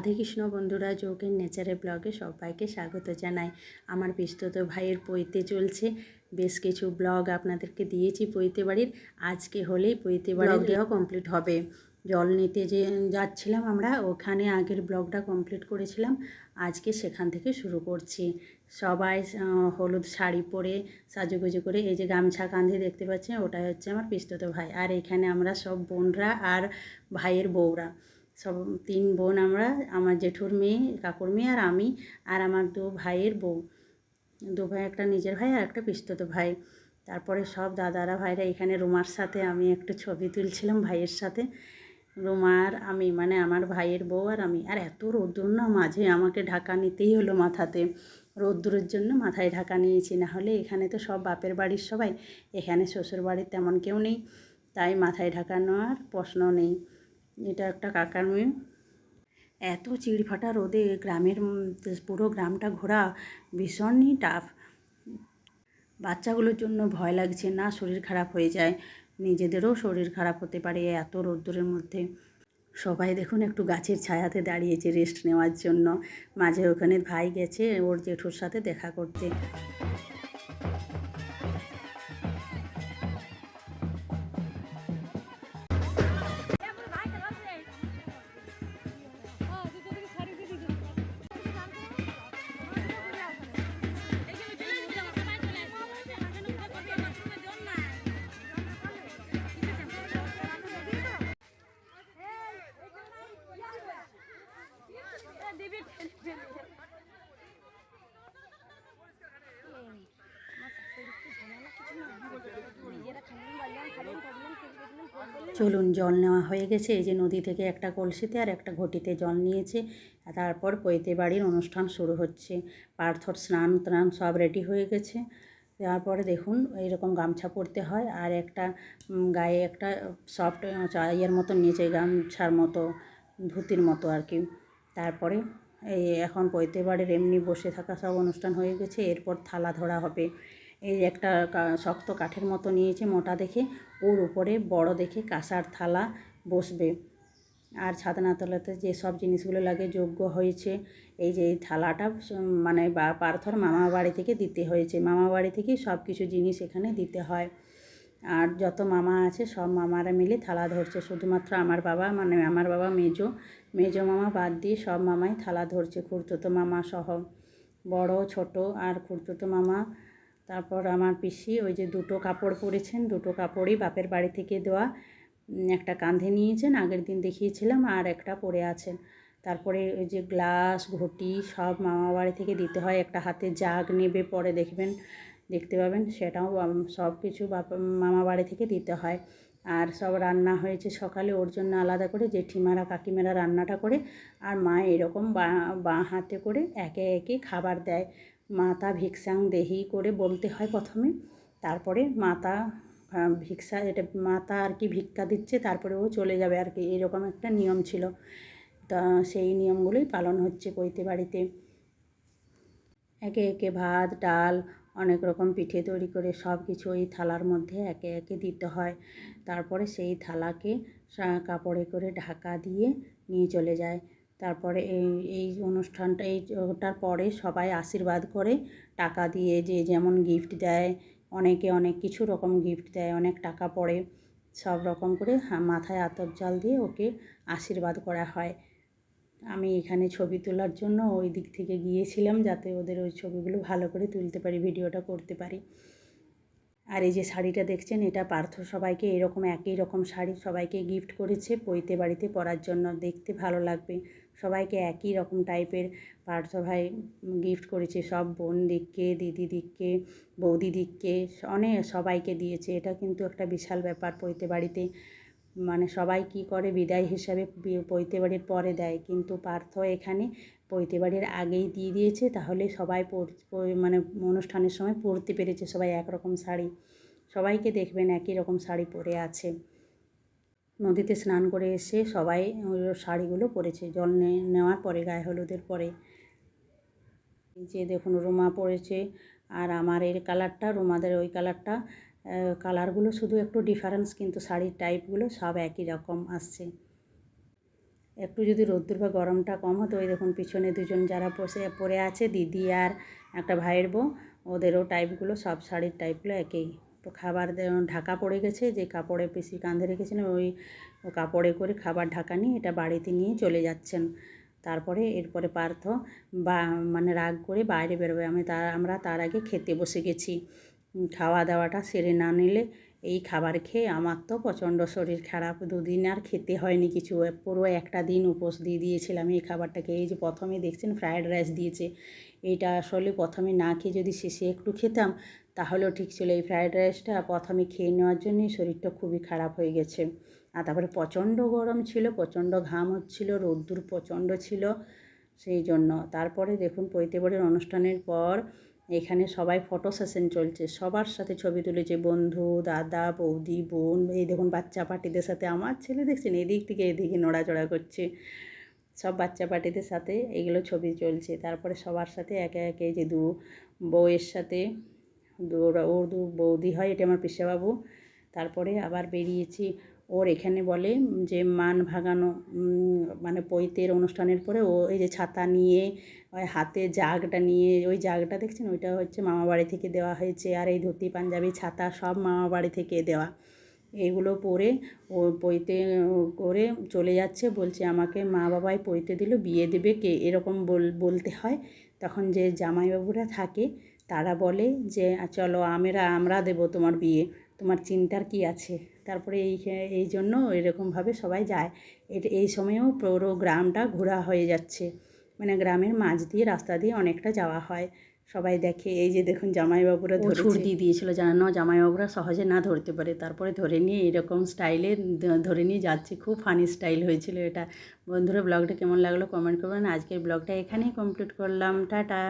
রাধে কৃষ্ণ বন্ধুরা যোগের নেচারে ব্লগে সবাইকে স্বাগত জানাই। আমার বিস্তৃত ভাইয়ের পৈতে চলছে বেশ কিছু ব্লগ আপনাদেরকে দিয়েছি পৈতে বাড়ির। আজকে হলেই পৈতে বাড়ির দেওয়া কমপ্লিট হবে। জল নিতে যে যাচ্ছিলাম আমরা ওখানে আগের ব্লগটা কমপ্লিট করেছিলাম। আজকে সেখান থেকে শুরু করছি। সবাই হলুদ শাড়ি পরে সাজুগুজু করে এই যে গামছা কাঁধে দেখতে পাচ্ছেন ওটাই হচ্ছে আমার পিস্তত ভাই। আর এখানে আমরা সব বোনরা আর ভাইয়ের বউরা। সব তিন বোন আমরা, আমার জেঠুর মেয়ে, কাকুর মেয়ে আর আমি আর আমার দু ভাইয়ের বউ। দু ভাই একটা নিজের ভাই আর একটা পিস্তত ভাই। তারপরে সব দাদারা ভাইরা এখানে রুমার সাথে আমি একটা ছবি তুলছিলাম ভাইয়ের সাথে। রুমার, আমি মানে আমার ভাইয়ের বউ আর আমি। আর এত রোদ্দুর না মাঝে আমাকে ঢাকা নিতেই হলো মাথাতে। রোদ্দুরের জন্য মাথায় ঢাকা নিয়েছি, না হলে এখানে তো সব বাপের বাড়ির সবাই। এখানে শ্বশুর বাড়ির তেমন কেউ নেই। তাই মাথায় ঢাকা নেওয়ার প্রশ্ন নেই। এটা একটা কাকার মেয়ে। এত চিড়ফাটা রোদে গ্রামের পুরো গ্রামটা ঘোরা ভীষণই টাফ বাচ্চাগুলোর জন্য ভয় লাগছে না শরীর খারাপ হয়ে যায়। নিজেদেরও শরীর খারাপ হতে পারে এত রোদ্দুরের মধ্যে। সবাই দেখুন একটু গাছের ছায়াতে দাঁড়িয়েছে রেস্ট নেওয়ার জন্য। মাঝে ওখানে ভাই গেছে, ওর জেঠুর সাথে দেখা করতে। চলুন, জল নেওয়া হয়ে গেছে। এই যে নদী থেকে একটা কলসিতে আর একটা ঘটিতে জল নিয়েছে। তারপর পৈতে বাড়ির অনুষ্ঠান শুরু হচ্ছে। পার্থর স্নান ত্রাণ সব রেডি হয়ে গেছে। তারপরে দেখুন, এইরকম গামছা পরতে হয়। আর একটা গায়ে একটা সফট ইয়ের মতো নিয়েছে গামছার মতো, ধুতির মতো আর কি। তারপরে এই এখন পৈতে বাড়ির এমনি বসে থাকা সব অনুষ্ঠান হয়ে গেছে। এরপর থালা ধরা হবে। এই একটা শক্ত কাঠের মতো নিয়েছে মোটা দেখে। ওর উপরে বড় দেখে কাঁসার থালা বসবে। আর ছাদনা তলাতে যে সব জিনিসগুলো লাগে যোগ্য হয়েছে, এই যে এই থালাটা মানে পার্থর মামা বাড়ি থেকে দিতে হয়েছে। মামা বাড়ি থেকেই সব কিছু জিনিস এখানে দিতে হয়। আর যত মামা আছে, সব মামারা মিলে থালা ধরছে। শুধুমাত্র আমার বাবা মানে আমার বাবা মেজো। মেজো মামা বাদ দিয়ে সব মামাই থালা ধরছে। খুড়তুতো মামা সহ। বড়, ছোট আর খুড়তুতো মামা তারপর আমার পিসি ওই যে দুটো কাপড় পরেছেন, দুটো কাপড়ই বাপের বাড়ি থেকে দেওয়া একটা কাঁধে নিয়েছেন, আগের দিন দেখিয়েছিলাম আর একটা পরে আছেন। তারপরে ওই যে গ্লাস, ঘটি সব মামা বাড়ি থেকে দিতে হয়, একটা হাতে জাগ নেবে পরে দেখবেন, দেখতে পাবেন, সেটাও সব কিছু বাপা, মামা বাড়ি থেকে দিতে হয়। আর সব রান্না হয়েছে সকালে, ওর জন্য আলাদা করে জেঠিমারা, কাকিমারা রান্নাটা করে, আর মা এরকম বাঁ বাঁ হাতে করে একে একে খাবার দেয়। মাতা ভিক্ষাং দেহি করে বলতে হয় প্রথমে। তারপরে মাতা ভিক্ষা, এটা মাতা আর কি ভিক্ষা দিচ্ছে, তারপরে ও চলে যাবে আর কি। এরকম একটা নিয়ম ছিল। তা সেই নিয়মগুলোই পালন হচ্ছে পৈতে বাড়িতে। একে একে ভাত, ডাল, অনেক রকম পিঠে তৈরি করে সব কিছু ওই থালার মধ্যে একে একে দিতে হয়। তারপরে সেই থালাকে কাপড়ে করে ঢাকা দিয়ে নিয়ে চলে যায়। তারপরে এই এই অনুষ্ঠানটা, এই ওটার পরে সবাই আশীর্বাদ করে টাকা দিয়ে যে যেমন গিফট দেয়, অনেকে অনেক কিছু রকম গিফট দেয়, অনেক টাকা পড়ে সব রকম করে মাথায় আতর জল দিয়ে ওকে আশীর্বাদ করা হয়। আমি এখানে ছবি তোলার জন্য ওই দিক থেকে গিয়েছিলাম যাতে ওদের ওই ছবিগুলো ভালো করে তুলতে পারি, ভিডিওটা করতে পারি। আর এই যে শাড়িটা দেখছেন, এটা পার্থ সবাইকে এরকম একই রকম শাড়ি সবাইকে গিফট করেছে পৈতে বাড়িতে পরার জন্য। দেখতে ভালো লাগবে। সবাইকে একই রকম টাইপের পার্থ ভাই গিফট করেছে। সব বোন দিককে, দিদি দিককে, বৌদি দিককে অনেক সবাইকে দিয়েছে। এটা কিন্তু একটা বিশাল ব্যাপার পৈতে বাড়িতে। মানে সবাই কি করে বিদায় হিসাবে পৈতে বাড়ির পরে দেয়। কিন্তু পার্থ এখানে পৈতে বাড়ির আগেই দিয়ে দিয়েছে। তাহলে সবাই মানে অনুষ্ঠানের সময় পরতে পেরেছে সবাই একরকম শাড়ি। সবাইকে দেখবেন একই রকম শাড়ি পরে আছে। নদীতে স্নান করে এসে সবাই ওই শাড়িগুলো পরেছে। জল নেওয়ার পরে গায়ে হলুদের পরে। যে দেখুন, রুমা পরেছে। আর আমার এর কালারটা, রুমাদের ওই কালারটা কালারগুলো শুধু একটু ডিফারেন্স কিন্তু শাড়ির টাইপগুলো সব একই রকম আসছে। একটু যদি রোদ্দুর বা গরমটা কম হতো, ওই দেখুন, পিছনে দুজন যারা বসে পরে আছে, দিদি আর একটা ভাইয়ের বউ, ওদেরও টাইপগুলো সব শাড়ির টাইপগুলো একই। খাবার ঢাকা পড়ে গেছে, যে কাপড়ে পিসি কাঁধে রেখেছিলেন ওই কাপড়ে করে খাবার ঢাকা নিয়ে এটা বাড়িতে নিয়ে চলে যাচ্ছেন। তারপরে এরপরে পার্থ বা মানে রাগ করে বাইরে বেরোবে। আমি তার আমরা তার আগে খেতে বসে গেছি। খাওয়া দাওয়াটা সেরে না নিলে এই খাবার খেয়ে আমার তো প্রচণ্ড শরীর খারাপ। দুদিন আর খেতে হয়নি কিছু। পুরো একটা দিন উপোস দিয়ে দিয়েছিলাম এই খাবারটাকে। এই যে প্রথমে দেখছেন ফ্রায়েড রাইস দিয়েছে। এইটা আসলে প্রথমে না খেয়ে যদি শেষে একটু খেতাম, তাহলেও ঠিক ছিল। এই ফ্রায়েড রাইসটা প্রথমে খেয়ে নেওয়ার জন্যই শরীরটা খুবই খারাপ হয়ে গেছে। আর তারপরে প্রচণ্ড গরম ছিল, প্রচণ্ড ঘাম হচ্ছিল, রোদ্দুর প্রচণ্ড ছিল সেই জন্য। তারপরে দেখুন পৈতেবরের অনুষ্ঠানের পর এখানে সবাই ফটো সেশন চলছে। সবার সাথে ছবি তুলেছে বন্ধু, দাদা, বৌদি, বোন, এই দেখুন বাচ্চা পার্টিদের সাথে আমার ছেলে দেখছেন, এদিক থেকে এদিকে নড়াচড়া করছে। সব বাচ্চা পার্টিদের সাথে এগুলো ছবি চলছে। তারপরে সবার সাথে একে একে যে দু বউয়ের সাথে, দু ওরা- দু বৌদি হয়, এটা আমার পিসাবাবু তারপরে আবার বেরিয়েছি ওর এখানে বলে যে মান ভাগানো মানে পৈতের অনুষ্ঠানের পরে ও এই যে ছাতা নিয়ে, ওই হাতে জাগটা নিয়ে, ওই জাগটা দেখছেন? ওইটা হচ্ছে মামা বাড়ি থেকে দেওয়া হয়েছে। আর এই ধুতি, পাঞ্জাবি, ছাতা সব মামা বাড়ি থেকে দেওয়া। এগুলো পরে ও পৈতে করে চলে যাচ্ছে। বলছে, আমাকে মা বাবাই পৈতে দিল, বিয়ে দেবে কে? এরকম বল, বলতে হয়। তখন যে জামাইবাবুরা থাকে, তারা বলে যে, চলো, আমরা আমরা দেবো তোমার বিয়ে। তোমার চিন্তার কি আছে? তারপরে এই এই জন্য এরকমভাবে সবাই যায়। এটা এই সময়েও পুরো গ্রামটা ঘোরা হয়ে যাচ্ছে। মানে গ্রামের মাঝ দিয়ে রাস্তা দিয়ে অনেকটা যাওয়া হয়। সবাই দেখে এই যে দেখুন জামাইবাবুরা ধরে ছুট দিয়ে দিয়েছিল জানো জামাইবাবুরা সহজে না ধরতে পারে। তারপরে ধরে নিয়ে এরকম স্টাইলে ধরে নিয়ে যাচ্ছে। খুব ফানি স্টাইল হয়েছিল এটা। বন্ধুরা ব্লগটা কেমন লাগল কমেন্ট করবেন। আজকের ব্লগটা এখানেই কমপ্লিট করলাম। টাটা।